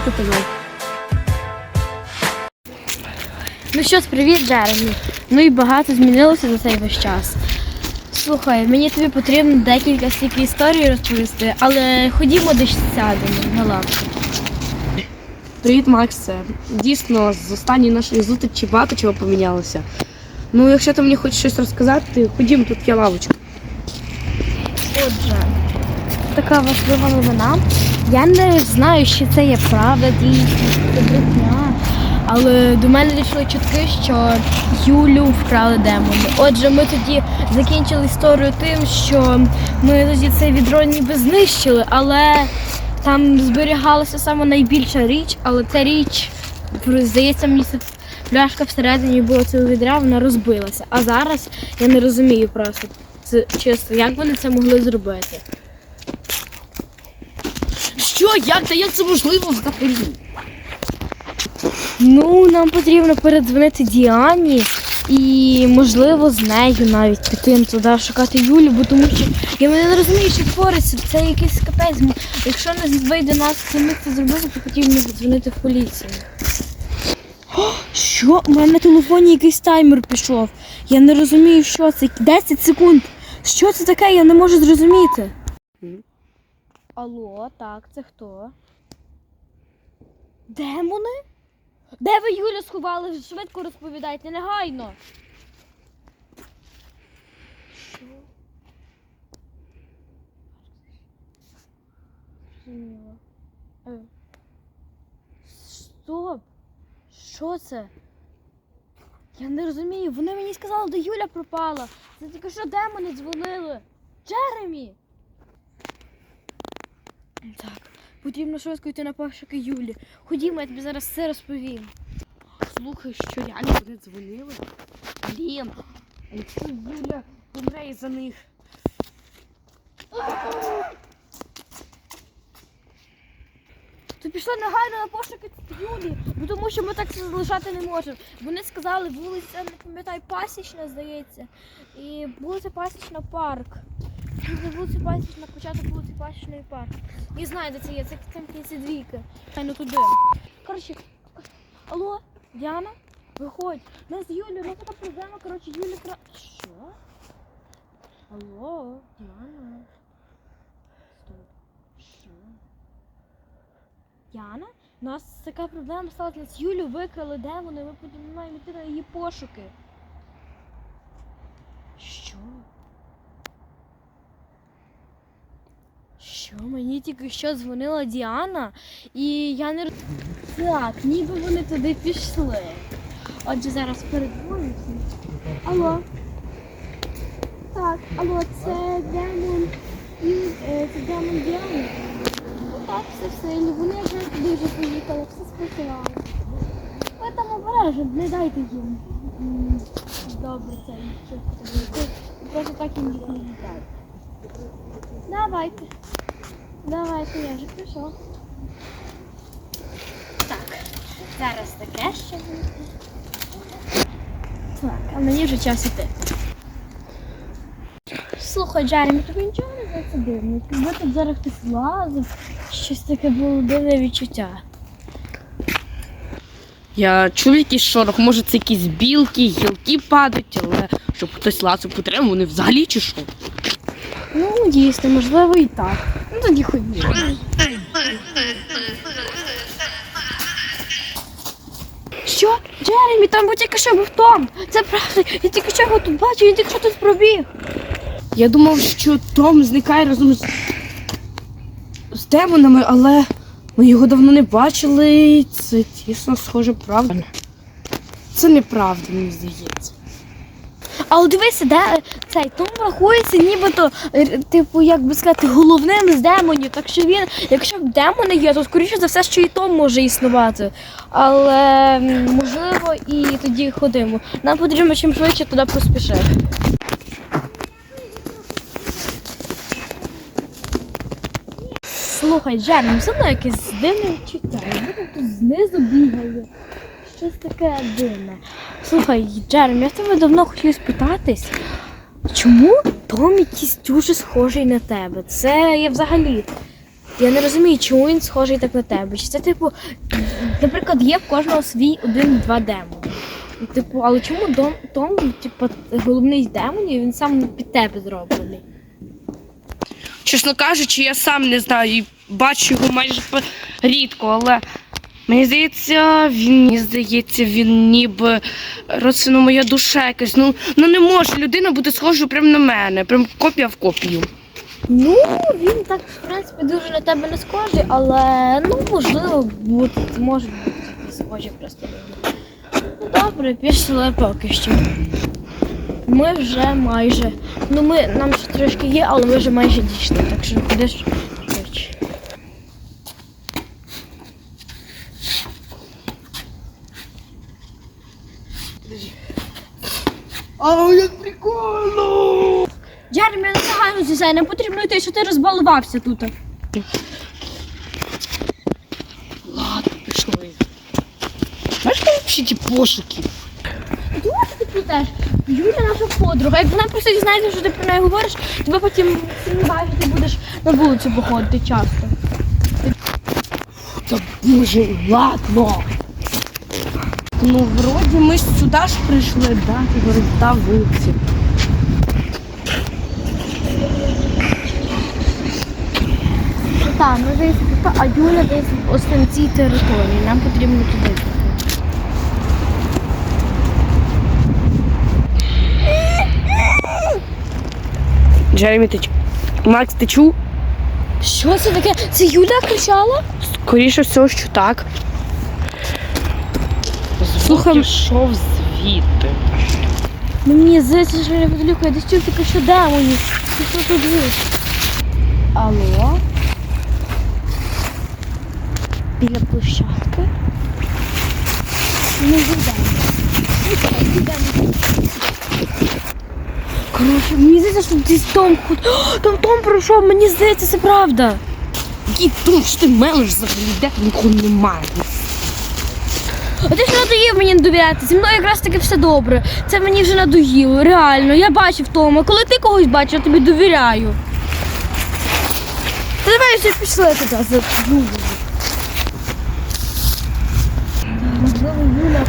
твій канал. Ну що привіт, Джеремі. Ну і багато змінилося за цей весь час. Слухай, мені тобі потрібно декілька стільки історій розповісти, але ходімо десь сядемо на лавку. Привіт, Макс. Дійсно, з останньої нашої зустрічі багато чого помінялося. Ну, якщо ти мені хочеш щось розказати, ходімо, тут є лавочка. Отже, така важлива новина. Я не знаю, чи це є правда, дійсно, це брехня. Але до мене дійшли чутки, що Юлю вкрали демони. Отже, ми тоді закінчили історію тим, що ми тоді це відро ніби знищили, але там зберігалася саме найбільша річ, але ця річ, здається, мені пляшка всередині була цього відра, вона розбилася. А зараз я не розумію просто. Це чесно, як вони це могли зробити? Що? Як? Та як це можливо взагалі? Ну, нам потрібно передзвонити Діані і, можливо, з нею навіть піти туди шукати Юлю, бо тому що я не розумію, що твориться. Це якийсь капець. Якщо не вийде нас самих це зробити, то потрібно дзвонити в поліцію. О, що? У мене на телефоні якийсь таймер пішов. Я не розумію, що це. 10 секунд. Що це таке? Я не можу зрозуміти. Алло, так, це хто? Демони? Де ви Юлю сховали? Швидко розповідайте, негайно. Що? Зрозуміло. Е. Стоп! Що це? Я не розумію. Вони мені сказали, де Юля пропала. Це тільки що демони дзвонили. Джеремі! Так, потрібно швидко йти на пошуки Юлі. Ходімо, я тобі зараз все розповім. Слухай, що реально вони дзвонили? Блін, а якщо Юля помре із-за них. То пішли негайно на пошуки Юлі, бо тому що ми так залишати не можемо. Вони сказали, вулиця, не пам'ятаю, пасічна, здається. І вулиця Пасічна парк. Це вулиця Пасічна, початок вулиці Пасічної парк. Не знаю, де це є, це там кінці двійки. Хай ну туди. Коротше, алло, Діана, виходь. Нас Юля, у нас така проблема, коротше, Юля кра... Що? Алло, Діана. Стоп. Що? Яна? У нас така проблема сталася. Нас Юлю викрали, де вони? Ми потім маємо йти на її пошуки. Що? Що? Мені тільки що дзвонила Діана, і я не Так, ніби вони туди пішли. Отже, зараз передзвонюся. Алло. Так, алло, це демон. Ю- е, Це демон Діани. Ну так, все в силі. Вони вже вже поїхали, все спрацювало. Ви там обережно, не дайте їм. Добре, це щось. Просто так їм не віддайте. Давайте. Давайте, я вже пішов. Так, зараз таке ще буде. Так, а мені вже час іти. Слухай, Джеремі, тобі нічого не здається дивно? Якби тут зараз хтось лазив, щось таке було дивне відчуття. Я чув якийсь шорох, може це якісь білки, гілки падають, але щоб хтось лазив по дереву, вони взагалі чи що? Ну, дійсно, можливо, і так. Тоді ходімо. Що? Джеремі, там був тільки що був Том. Це правда. Я тільки що його тут бачу, він тільки що тут пробіг. Я думав, що Том зникає разом з, з демонами, але ми його давно не бачили. Це тісно схоже правда. Це неправда, мені здається. Але дивися, де цей Том рахується нібито, е, типу, як би сказати, головним з демонів. Так що він, якщо демони є, то скоріше за все, що і Том може існувати. Але можливо і тоді ходимо. Нам потрібно чим швидше туди поспішити. Слухай, Джерем, все одно якесь дивне відчуття. Воно тут знизу бігає. Щось таке дивне. Слухай, Джерем, я тебе давно хотів спитатись, чому Том якийсь дуже схожий на тебе? Це я взагалі Я не розумію, чому він схожий так на тебе. Чи це, типу, наприклад, є в кожного свій один-два демони. Типу, але чому Дом, Том, типу, головний з демонів, він сам під тебе зроблений? Чесно кажучи, я сам не знаю і бачу його майже рідко, але мені здається, він мені здається, він ніби родсину моя душа якась. Ну, ну не може людина бути схожою прямо на мене, прям копія в копію. Ну, він так, в принципі, дуже на тебе не схожий, але ну, можливо, бути, може бути схожі просто. Ну добре, пішли поки що. Ми вже майже. Ну ми нам ще трошки є, але ми вже майже дійшли, так що ходиш швидше. А як прикольно! Джермі, я не зі не потрібно йти, що ти розбалувався тут. Ладно, пішли. Знаєш, коли всі ті пошуки? Думаю, ти плетеш. Юля наша подруга. Як вона просто дізнається, що ти про неї говориш, тебе потім не бачиш, ти будеш на вулицю походити часто. Та боже, ладно. Ну, вроді ми сюди ж прийшли, да, та вулиці. Так, ми десь тут, а Юля десь ось на цій території. Нам потрібно туди. Джеремі, ти чу- Макс, ти чув? Що це таке? Це Юля кричала? Скоріше всього, що так. Слухай, пішов звідти. Ну, Мені здається, що я подаліку, я десь чув тільки що демонів. Ти що тут є? Алло? Біля площадки? Не йдемо. Коротше, мені здається, що десь Том ход- О, Там Том пройшов, мені здається, це правда. Який тут що ти мелиш взагалі, де нікого немає. А ти ж надоїв мені не довіряти. Зі мною якраз таки все добре. Це мені вже надоїло, реально. Я бачив Тома. Коли ти когось бачиш, я тобі довіряю. Та давай вже пішли туди за Юля